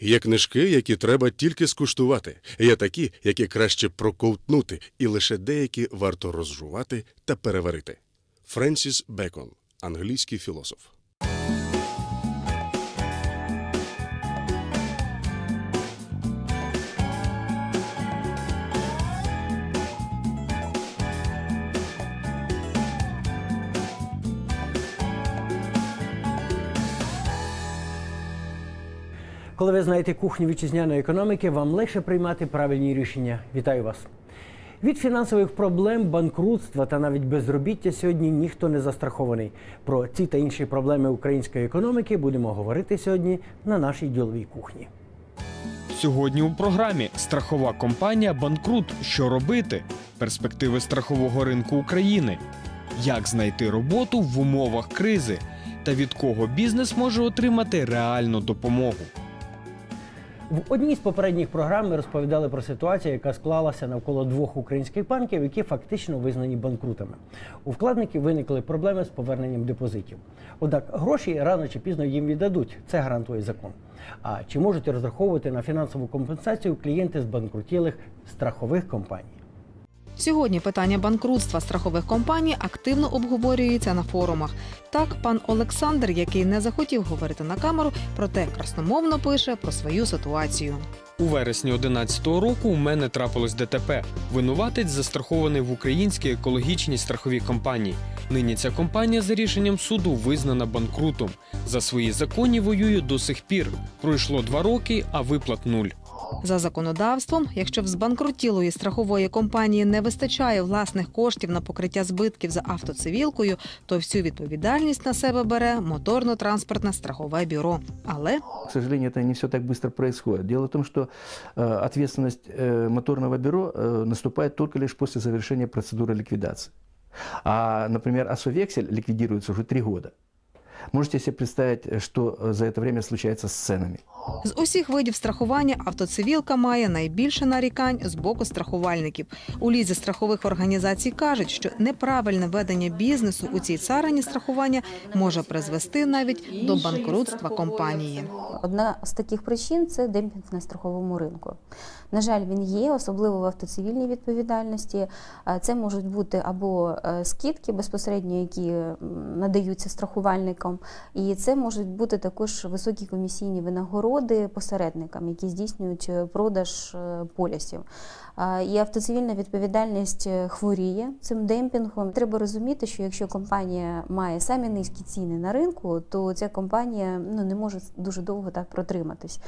Є книжки, які треба тільки скуштувати. Є такі, які краще проковтнути, і лише деякі варто розжувати та переварити. Френсіс Бекон, англійський філософ. Коли ви знаєте кухню вітчизняної економіки, вам легше приймати правильні рішення. Вітаю вас. Від фінансових проблем, банкрутства та навіть безробіття сьогодні ніхто не застрахований. Про ці та інші проблеми української економіки будемо говорити сьогодні на нашій діловій кухні. Сьогодні у програмі страхова компанія Банкрут. Що робити? Перспективи страхового ринку України. Як знайти роботу в умовах кризи? Та від кого бізнес може отримати реальну допомогу? В одній з попередніх програм ми розповідали про ситуацію, яка склалася навколо двох українських банків, які фактично визнані банкрутами. У вкладників виникли проблеми з поверненням депозитів. Однак гроші рано чи пізно їм віддадуть. Це гарантує закон. А чи можуть розраховувати на фінансову компенсацію клієнти з банкрутілих страхових компаній? Сьогодні питання банкрутства страхових компаній активно обговорюється на форумах. Так, пан Олександр, який не захотів говорити на камеру, проте красномовно пише про свою ситуацію. У вересні 11-го року у мене трапилось ДТП. Винуватець застрахований в українській екологічній страховій компанії. Нині ця компанія за рішенням суду визнана банкрутом. За свої закони воює до сих пір. Пройшло два роки, а виплат нуль. За законодавством, якщо в збанкрутілої страхової компанії не вистачає власних коштів на покриття збитків за автоцивілкою, то всю відповідальність на себе бере моторно-транспортне страхове бюро. Але К сожалению, это не все так быстро происходит. Дело в том, что э, ответственность э, моторного бюро э, наступает только лишь после завершения процедуры ликвидации. А, например, Асовексель ликвидируется уже три года. Можете себе представить, э, что э, за это время случается с ценами. з усіх видів страхування автоцивілка має найбільше нарікань з боку страхувальників. У лізі страхових організацій кажуть, що неправильне ведення бізнесу у цій царині страхування може призвести навіть до банкрутства компанії. Одна з таких причин це демпінг на страховому ринку. На жаль, він є, особливо в автоцивільній відповідальності. Це можуть бути або е, скидки безпосередньо, які надаються страхувальникам, і це можуть бути також високі комісійні винагороди посередникам, які здійснюють е, продаж е, полісів. І автоцивільна відповідальність е, хворіє цим демпінгом. Треба розуміти, що якщо компанія має самі низькі ціни на ринку, то ця компанія ну, не може дуже довго так протриматись,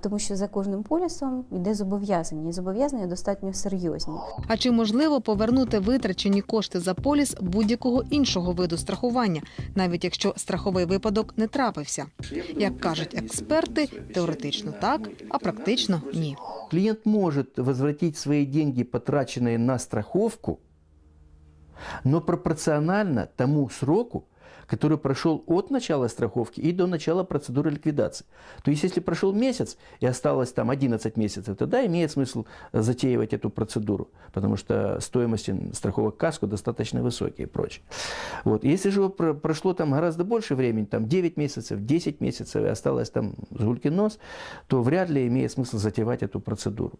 тому що за кожним полісом йде зобов'язання, і зобов'язання достатньо серйозні. А чи можливо повернути витрачені кошти за поліс будь-якого іншого виду страхування, навіть якщо страховий випадок не трапився? Як кажуть експерти, теоретично так, а практично ні. Клиент может возвратить свои деньги, потраченные на страховку, но пропорционально тому сроку, который прошел от начала страховки и до начала процедуры ликвидации. То есть, если прошел месяц и осталось там 11 месяцев, тогда имеет смысл затеивать эту процедуру, потому что стоимости страховок каско достаточно высокие и прочее. Вот. Если же про- прошло там гораздо больше времени, там 9 месяцев, 10 месяцев и осталось там сгулькин нос, то вряд ли имеет смысл затевать эту процедуру.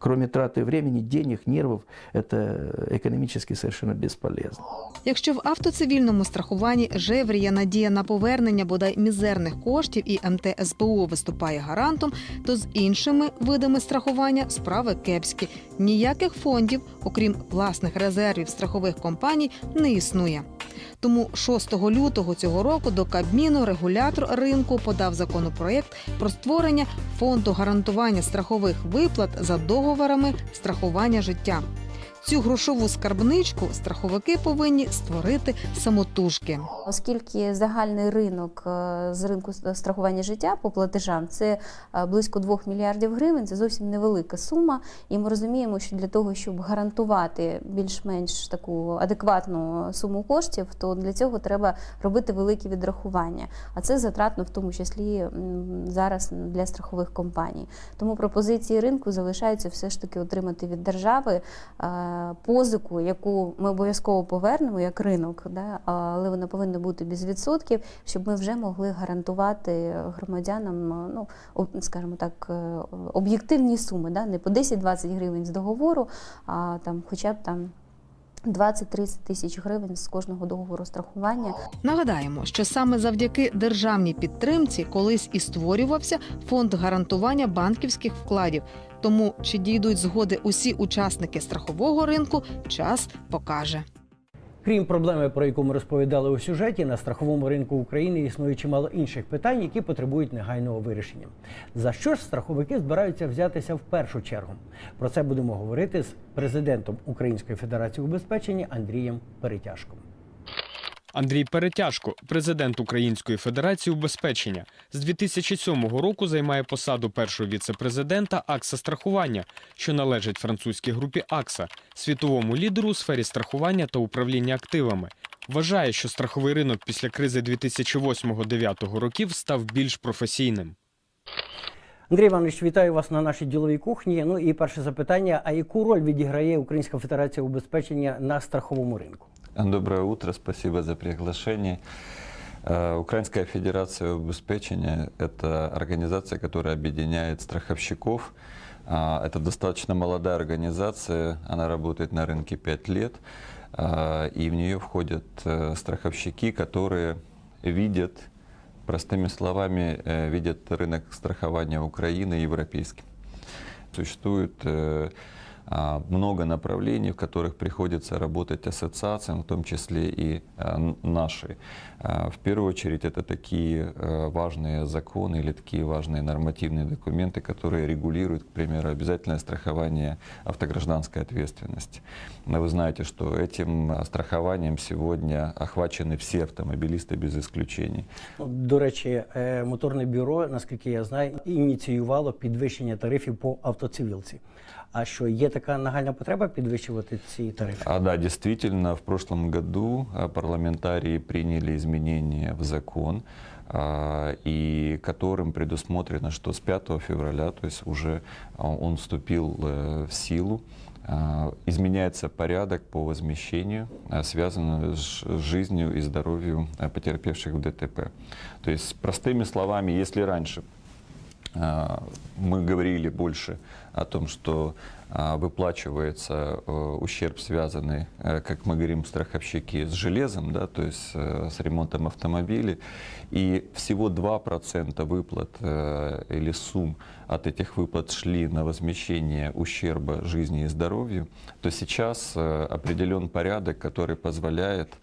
Кроме траты времени, денег, нервов, это экономически совершенно бесполезно. Якщо в автоцивільному страхуванні жевріє надія на повернення бодай мізерних коштів і МТСПО виступає гарантом, то з іншими видами страхування справи кепські. Ніяких фондів, окрім власних резервів страхових компаній, не існує. Тому 6 лютого цього року до Кабміну регулятор ринку подав законопроєкт про створення фонду гарантування страхових виплат за договорами страхування життя. Цю грошову скарбничку страховики повинні створити самотужки. Оскільки загальний ринок е, з ринку страхування життя по платежам це е, близько 2 мільярдів гривень, це зовсім невелика сума. І ми розуміємо, що для того, щоб гарантувати більш-менш таку адекватну суму коштів, то для цього треба робити великі відрахування. А це затратно в тому числі зараз для страхових компаній. Тому пропозиції ринку залишаються все ж таки отримати від держави е, позику, яку ми обов'язково повернемо як ринок, да, але вона повинна бути без відсотків, щоб ми вже могли гарантувати громадянам, е, ну скажімо так, е, об'єктивні суми, да, не по 10-20 гривень з договору, а там, хоча б там 20-30 тисяч гривень з кожного договору страхування. Нагадаємо, що саме завдяки державній підтримці колись і створювався фонд гарантування банківських вкладів. Тому чи дійдуть згоди усі учасники страхового ринку, час покаже. Крім проблеми, про яку ми розповідали у сюжеті, на страховому ринку України існує чимало інших питань, які потребують негайного вирішення. За що ж страховики збираються взятися в першу чергу? Про це будемо говорити з президентом Української федерації убезпечення Андрієм Перетяжком. Андрій Перетяжко, президент Української федерації убезпечення, з 2007 року займає посаду першого віце-президента Акса страхування, що належить французькій групі Акса, світовому лідеру у сфері страхування та управління активами. Вважає, що страховий ринок після кризи 2008-2009 років став більш професійним. Андрій Іванович, вітаю вас на нашій діловій кухні. Ну і перше запитання: а яку роль відіграє Українська федерація убезпечення на страховому ринку? Доброе утро, спасибо за приглашение. Э, Украинская федерация обеспечения – это организация, которая объединяет страховщиков. А, Это достаточно молодая организация, она работает на рынке 5 лет, а, и в нее входят э, страховщики, которые видят, простыми словами, э, видят рынок страхования Украины европейским. Существует э, много направлений, в которых приходится работать ассоциациям, в том числе и а, н- нашей. А, В первую очередь это такие э, важные законы или такие важные нормативные документы, которые регулируют, к примеру, обязательное страхование автогражданской ответственности. Но вы знаете, что этим а, страхованием сегодня охвачены все автомобилисты без исключений. Ну, До речі, е, моторне бюро, наскільки я знаю, ініціювало підвищення тарифів по автоцивілці. А що є така нагальна потреба підвищувати ці тарифи? А да, действительно, в прошлом году а, парламентарии приняли изменения в закон, а, и которым предусмотрено, что с 5 февраля, то есть уже а, он вступил э, в силу, а, изменяется порядок по возмещению, а, связанного с ж- жизнью и здоровью а, потерпевших в ДТП. То есть, простыми словами, если раньше а, мы говорили больше о том, что а, выплачивается э, ущерб, связанный, э, как мы говорим, страховщики, с железом, да, то есть э, с ремонтом автомобилей, и всего 2% выплат или сумм от этих выплат шли на возмещение ущерба жизни и здоровью, то сейчас определен порядок, который позволяет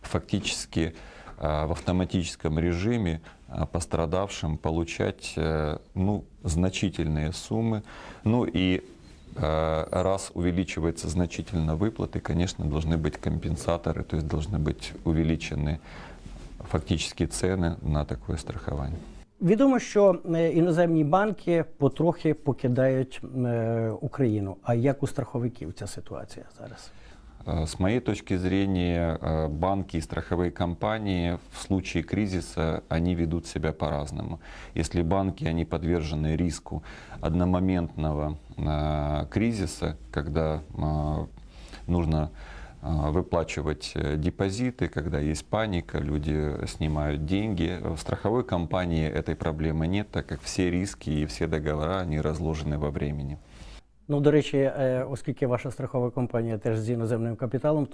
фактически а, в автоматическом режиме а, пострадавшим получать э, ну, значительные суммы. Ну и э, раз увеличивается значительно выплаты, конечно, должны быть компенсаторы, то есть должны быть увеличены фактически цены на такое страхование. Відомо, що е, іноземні банки потрохи покидають е, Україну. А як у страховиків ця ситуація зараз? Э, С моей точки зрения, э, банки и страховые компании в случае кризиса, они ведут себя по-разному. Если банки, они подвержены риску одномоментного э, кризиса, когда нужно выплачивать депозиты, когда есть паника, люди снимают деньги. В страховой компании этой проблемы нет, так как все риски и все договора, они разложены во времени. Ну, до речі, е, оскільки ваша страхова компанія теж з іноземним капіталом,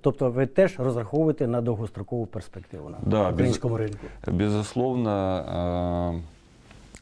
тобто ви теж розраховуєте на довгострокову перспективу на Да, без- українському ринку. Безусловно, э,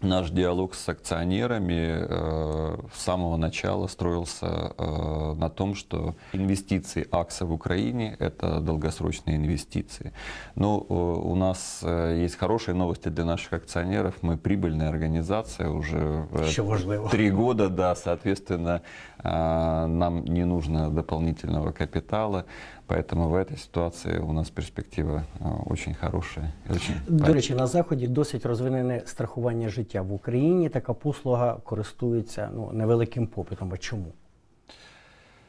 наш диалог с акционерами э, с самого начала строился э, на том, что инвестиции АКСа в Украине – это долгосрочные инвестиции. Но э, у нас э, есть хорошие новости для наших акционеров. Мы прибыльная организация уже э, Що важливо. Три года, да, соответственно, а, нам не нужно дополнительного капитала, поэтому в этой ситуации у нас перспектива а, очень хорошая. и Очень До речі, на заході досить розвинене страхування життя в Україні. Така послуга користується ну невеликим попитом. А чому?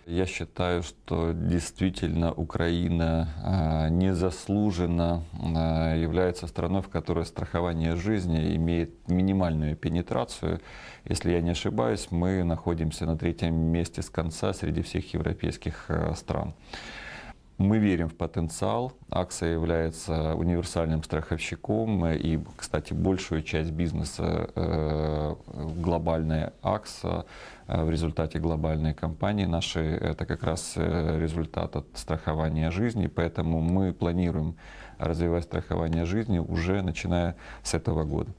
Я считаю, что действительно Украина а, незаслуженно а, является страной, в которой страхование жизни имеет минимальную пенетрацию. Если я не ошибаюсь, мы находимся на третьем месте с конца среди всех европейских а, стран. Мы верим в потенциал. Акса является универсальным страховщиком. И, кстати, большую часть бизнеса э, глобальная Акса э, в результате глобальной кампании нашей это как раз э, результат от страхования жизни. Поэтому мы планируем развивать страхование жизни уже начиная с этого года.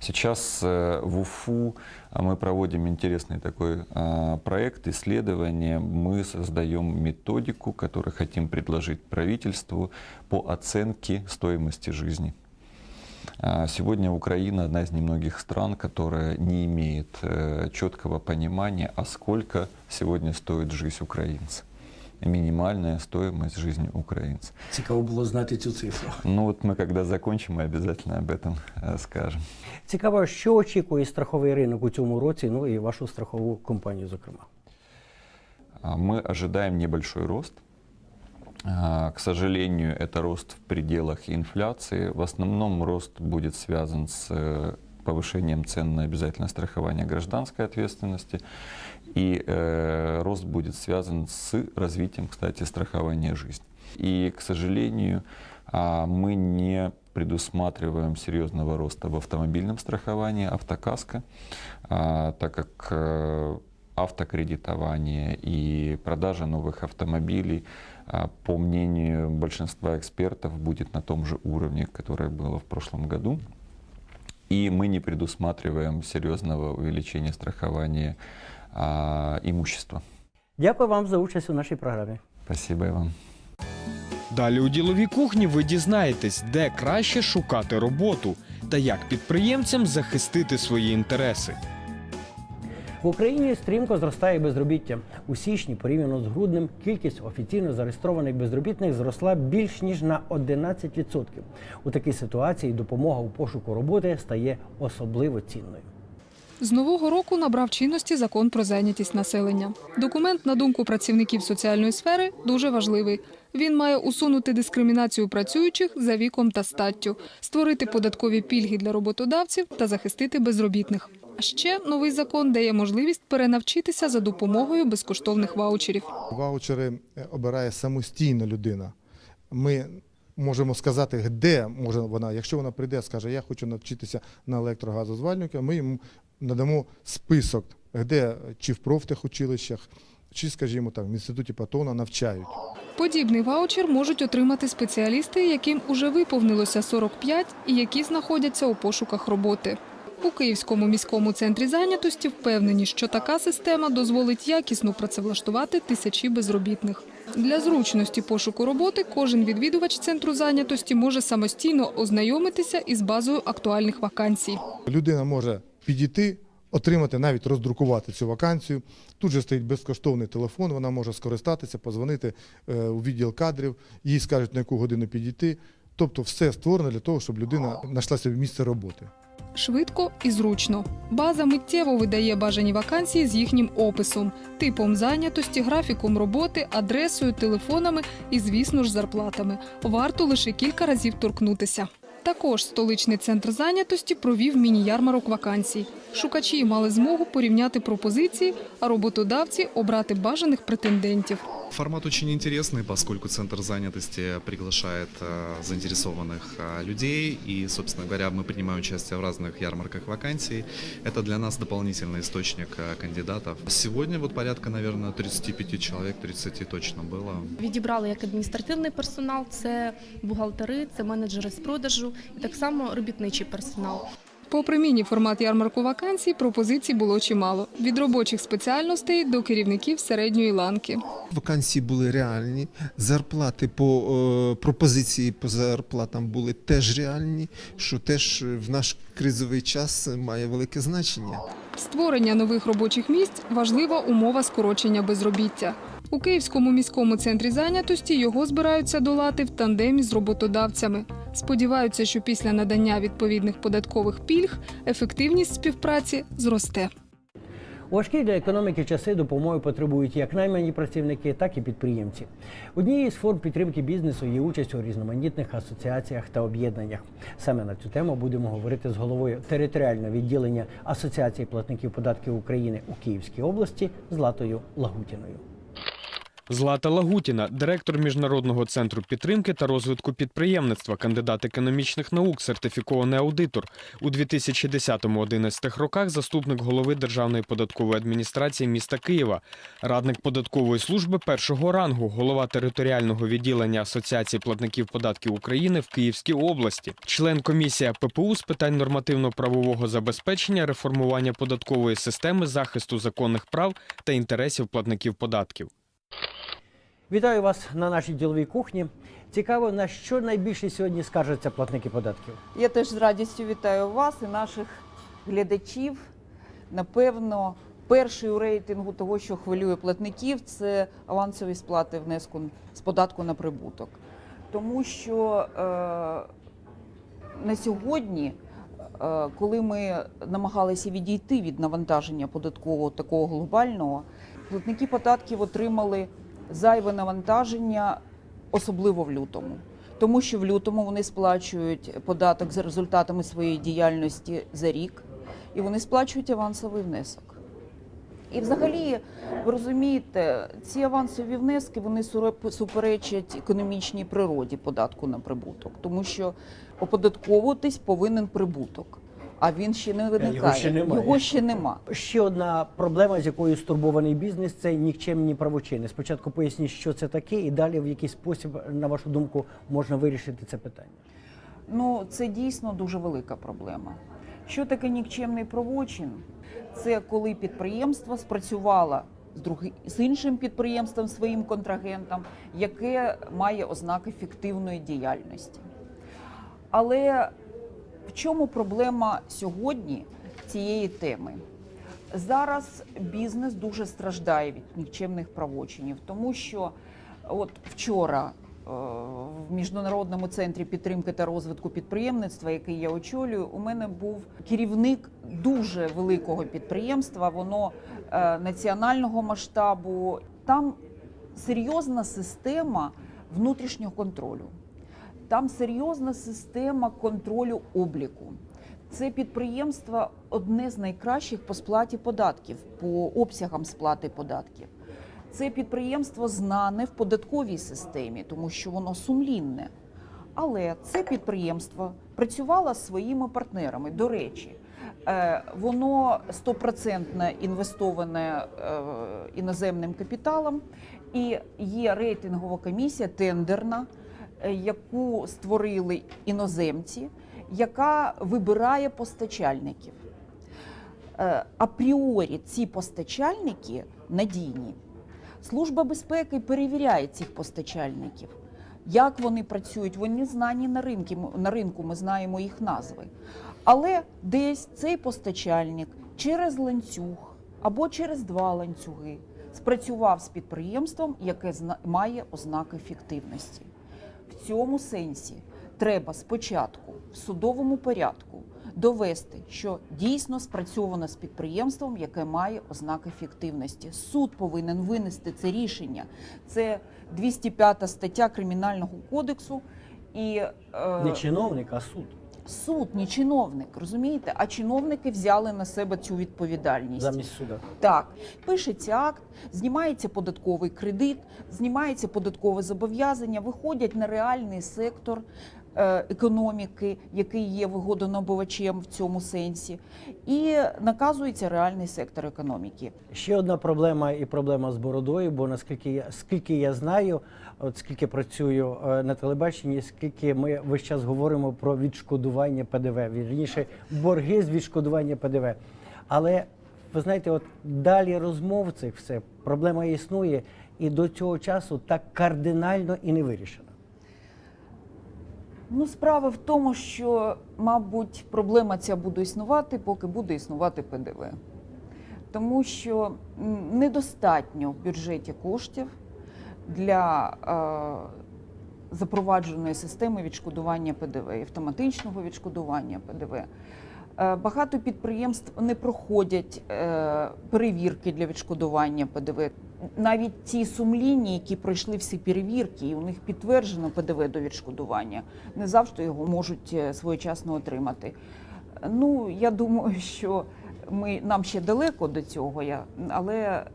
Сейчас э, в УФУ а, мы проводим интересный такой а, проект исследования. Мы создаем методику, которую хотим предложить правительству по оценке стоимости жизни. А, Сегодня Украина одна из немногих стран, которая не имеет э, четкого понимания, а сколько сегодня стоит жизнь украинца. Минимальная стоимость жизни украинца. Цікаво було знати цю цифру. Ну вот мы когда закончим, мы обязательно об этом э, скажем. Цікаво, що очікує страховий ринок у цьому році, ну і вашу страхову компанію, зокрема. А, Мы ожидаем небольшой рост. А, К сожалению, это рост в пределах инфляции. В основном рост будет связан с э, повышением цен на обязательное страхование гражданской ответственности. И э, рост будет связан с развитием, кстати, страхования жизни. И, к сожалению, а, мы не предусматриваем серьезного роста в автомобильном страховании, автокаско, а, так как э, автокредитование и продажа новых автомобилей, а, по мнению большинства экспертов, будет на том же уровне, которое было в прошлом году. И мы не предусматриваем серьезного увеличения страхования а, имущества. Дякую вам за участь у нашій програмі. Спасибо и вам. Далі у діловій кухні ви дізнаєтесь, де краще шукати роботу та як підприємцям захистити свої інтереси. В Україні стрімко зростає безробіття. У січні, порівняно з груднем, кількість офіційно зареєстрованих безробітних зросла більш ніж на 11%. У такій ситуації допомога у пошуку роботи стає особливо цінною. З нового року набрав чинності закон про зайнятість населення. Документ, на думку працівників соціальної сфери, дуже важливий. Він має усунути дискримінацію працюючих за віком та статтю, створити податкові пільги для роботодавців та захистити безробітних. А ще новий закон дає можливість перенавчитися за допомогою безкоштовних ваучерів. Ваучери е, обирає самостійно людина. Ми можемо сказати, де може вона, якщо вона прийде, скаже, я хочу навчитися на електрогазозвальника, ми надамо список, де чи в профтехучилищах, чи, скажімо так, в інституті Патона навчають. Подібний ваучер можуть отримати спеціалісти, яким уже виповнилося 45 і які знаходяться у пошуках роботи. У Київському міському центрі зайнятості впевнені, що така система дозволить якісно працевлаштувати тисячі безробітних. Для зручності пошуку роботи кожен відвідувач центру зайнятості може самостійно ознайомитися із базою актуальних вакансій. Людина може підійти, отримати, навіть роздрукувати цю вакансію. Тут же стоїть безкоштовний телефон, вона може скористатися, позвонити е, у відділ кадрів, їй скажуть, на яку годину підійти. Тобто все створено для того, щоб людина знайшла собі місце роботи. Швидко і зручно. База миттєво видає бажані вакансії з їхнім описом, типом зайнятості, графіком роботи, адресою, телефонами і, звісно ж, зарплатами. Варто лише кілька разів торкнутися. Також столичний центр зайнятості провів міні-ярмарок вакансій. Шукачі мали змогу порівняти пропозиції, а роботодавці обрати бажаних претендентів. Формат очень интересный, поскольку Центр занятости приглашает э, заинтересованных э, людей, и, собственно говоря, мы принимаем участие в разных ярмарках вакансий. Это для нас дополнительный источник э, кандидатов. Сегодня вот порядка, наверное, 35 человек, 30 точно было. Відібрали як адміністративний персонал, це бухгалтери, це менеджери з продажу і так само робітничий персонал. Попри міні-формат ярмарку вакансій, пропозицій було чимало від робочих спеціальностей до керівників середньої ланки. Вакансії були реальні, зарплати по е, пропозиції по зарплатам були теж реальні, що теж в наш кризовий час має велике значення. Створення нових робочих місць важлива умова скорочення безробіття. У Київському міському центрі зайнятості його збираються долати в тандемі з роботодавцями. Сподіваються, що після надання відповідних податкових пільг ефективність співпраці зросте. Важкі для економіки часи допомоги потребують як наймані працівники, так і підприємці. Однією з форм підтримки бізнесу є участь у різноманітних асоціаціях та об'єднаннях. Саме на цю тему будемо говорити з головою територіального відділення Асоціації платників податків України у Київській області Златою Лагутіною. Злата Лагутіна, директор Міжнародного центру підтримки та розвитку підприємництва, кандидат економічних наук, сертифікований аудитор. У 2010-2011 роках заступник голови Державної податкової адміністрації міста Києва, радник податкової служби першого рангу, голова територіального відділення Асоціації платників податків України в Київській області, член комісії ППУ з питань нормативно-правового забезпечення, реформування податкової системи, захисту законних прав та інтересів платників податків. Вітаю вас на нашій діловій кухні. Цікаво, на що найбільше сьогодні скаржаться платники податків. Я теж з радістю вітаю вас і наших глядачів. Напевно, перший у рейтингу того, що хвилює платників, це авансові сплати внеску з податку на прибуток. Тому що е, на сьогодні, е, коли ми намагалися відійти від навантаження податкового такого глобального, платники податків отримали зайве навантаження, особливо в лютому. Тому що в лютому вони сплачують податок за результатами своєї діяльності за рік, і вони сплачують авансовий внесок. І взагалі, ви розумієте, ці авансові внески вони суперечать економічній природі податку на прибуток, тому що оподатковуватись повинен прибуток, а він ще не виникає. ще немає. Його ще нема. Ще одна проблема, з якою стурбований бізнес, це нікчемні правочини. Спочатку поясніть, що це таке, і далі в який спосіб, на вашу думку, можна вирішити це питання. Ну, це дійсно дуже велика проблема. Що таке нікчемний правочин? Це коли підприємство спрацювало з други- з іншим підприємством, своїм контрагентом, яке має ознаки фіктивної діяльності. Але в чому проблема сьогодні цієї теми? Зараз бізнес дуже страждає від нікчемних правочинів, тому що от вчора е, в міжнародному центрі підтримки та розвитку підприємництва, який я очолюю, у мене був керівник дуже великого підприємства, воно е, національного масштабу. Там серйозна система внутрішнього контролю. Там серйозна система контролю обліку. Це підприємство одне з найкращих по сплаті податків, по обсягам сплати податків. Це підприємство знане в податковій системі, тому що воно сумлінне. Але це підприємство працювало з своїми партнерами. До речі, е, воно стопроцентно інвестоване е, іноземним капіталом, і є рейтингова комісія тендерна, яку створили іноземці, яка вибирає постачальників. Е, Апріорі ці постачальники надійні. Служба безпеки перевіряє цих постачальників. Як вони працюють, вони знані на ринку, на ринку, ми знаємо їх назви. Але десь цей постачальник через ланцюг або через два ланцюги спрацював з підприємством, яке має ознаки фіктивності. В цьому сенсі треба спочатку в судовому порядку довести, що дійсно спрацьовано з підприємством, яке має ознаки фіктивності. Суд повинен винести це рішення. Це 205 стаття Кримінального кодексу. І е, Не чиновник, а суд. Суд, не чиновник, розумієте? А чиновники взяли на себе цю відповідальність. Замість суда. Так, пишеться акт, знімається податковий кредит, знімається податкове зобов'язання, виходять на реальний сектор економіки, який є вигодонабувачем в цьому сенсі, і наказується реальний сектор економіки. Ще одна проблема і проблема з бородою, бо наскільки я скільки я знаю, от скільки працюю е, на телебаченні, скільки ми весь час говоримо про відшкодування ПДВ, вірніше борги з відшкодування ПДВ. Але ви знаєте, от далі розмов цих все проблема існує, і до цього часу так кардинально і не вирішена. Ну, справа в тому, що, мабуть, проблема ця буде існувати, поки буде існувати ПДВ. Тому що недостатньо в бюджеті коштів для е, запровадженої системи відшкодування ПДВ, автоматичного відшкодування ПДВ. Е, Багато підприємств не проходять е, перевірки для відшкодування ПДВ. Навіть ті сумлінні, які пройшли всі перевірки, і у них підтверджено ПДВ до відшкодування, не завжди його можуть е, своєчасно отримати. Ну, я думаю, що ми, нам ще далеко до цього, але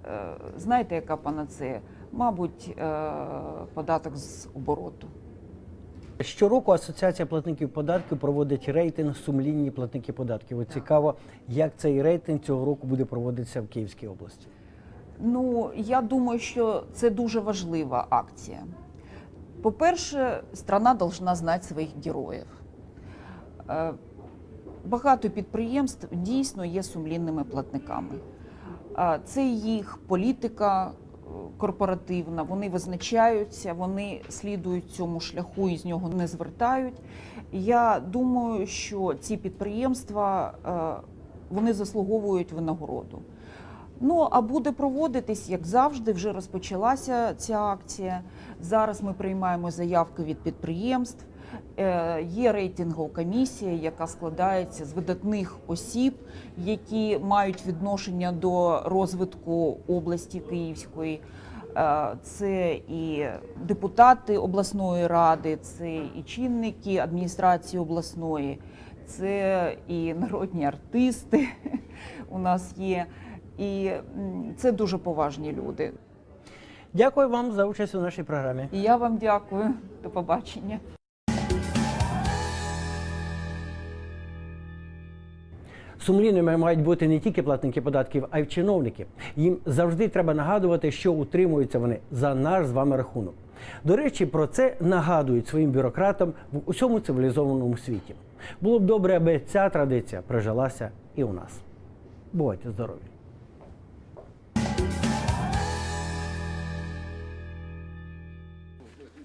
знаєте, яка панацея? Мабуть, податок з обороту. Щороку Асоціація платників податків проводить рейтинг сумлінні платники податків. От цікаво, як цей рейтинг цього року буде проводитися в Київській області. Ну, я думаю, що це дуже важлива акція. По-перше, страна повинна знати своїх героїв. Е, Багато підприємств дійсно є сумлінними платниками. Е, Це їх політика корпоративна, вони визначаються, вони слідують цьому шляху і з нього не звертають. Я думаю, що ці підприємства е, вони заслуговують винагороду. Ну а буде проводитись, як завжди, вже розпочалася ця акція. Зараз ми приймаємо заявки від підприємств. Е, Є рейтингова комісія, яка складається з видатних осіб, які мають відношення до розвитку області Київської. Е, Це і депутати обласної ради, це і чинники адміністрації обласної, це і народні артисти у нас є. І це дуже поважні люди. Дякую вам за участь у нашій програмі. І я вам дякую. До побачення. Сумлінними мають бути не тільки платники податків, а й чиновники. Їм завжди треба нагадувати, що утримуються вони за наш з вами рахунок. До речі, про це нагадують своїм бюрократам в усьому цивілізованому світі. Було б добре, аби ця традиція прижилася і у нас. Бувайте здорові!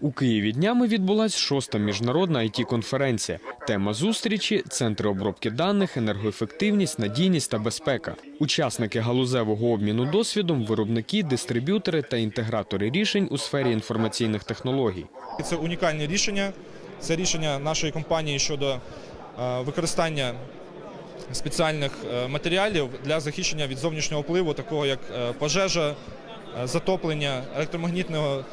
У Києві днями відбулася шоста міжнародна it конференція Тема зустрічі центри обробки даних, енергоефективність, надійність та безпека. Учасники галузевого обміну досвідом, виробники, дистриб'ютори та інтегратори рішень у сфері інформаційних технологій. Це унікальне рішення. Це рішення нашої компанії щодо е, використання спеціальних е, матеріалів для захищення від зовнішнього впливу, такого як е, пожежа, затоплення, електромагнітного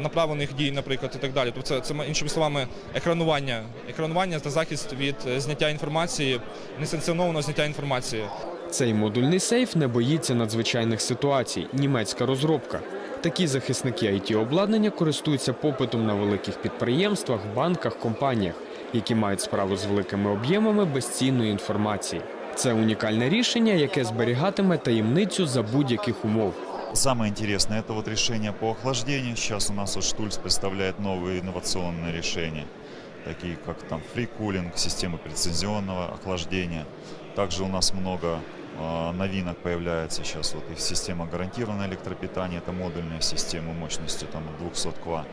направлених дій, наприклад, і так далі. Тобто це, це іншими словами екранування, екранування та захист від е, зняття інформації, несанкціонованого зняття інформації. Цей модульний сейф не боїться надзвичайних ситуацій. Німецька розробка. Такі захисники it обладнання користуються попитом на великих підприємствах, банках, компаніях, які мають справу з великими об'ємами безцінної інформації. Це унікальне рішення, яке зберігатиме таємницю за будь-яких умов. Самое интересное это вот решение по охлаждению. Сейчас у нас вот Штульц представляет новые инновационные решения, такие как там фрикулинг, системы прецизионного охлаждения. Также у нас много э, новинок появляется сейчас. Вот их система гарантированного электропитания, это модульная система мощностью там от 200 кВт.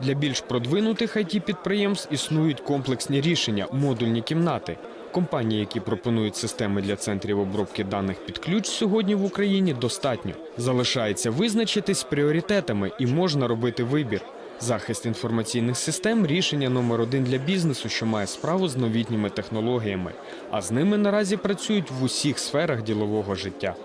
Для більш продвинутих it підприємств існують комплексні рішення, модульні кімнати. Компанії, які пропонують системи для центрів обробки даних під ключ сьогодні в Україні, достатньо. Залишається визначитись пріоритетами і можна робити вибір. Захист інформаційних систем рішення номер один для бізнесу, що має справу з новітніми технологіями, а з ними наразі працюють в усіх сферах ділового життя.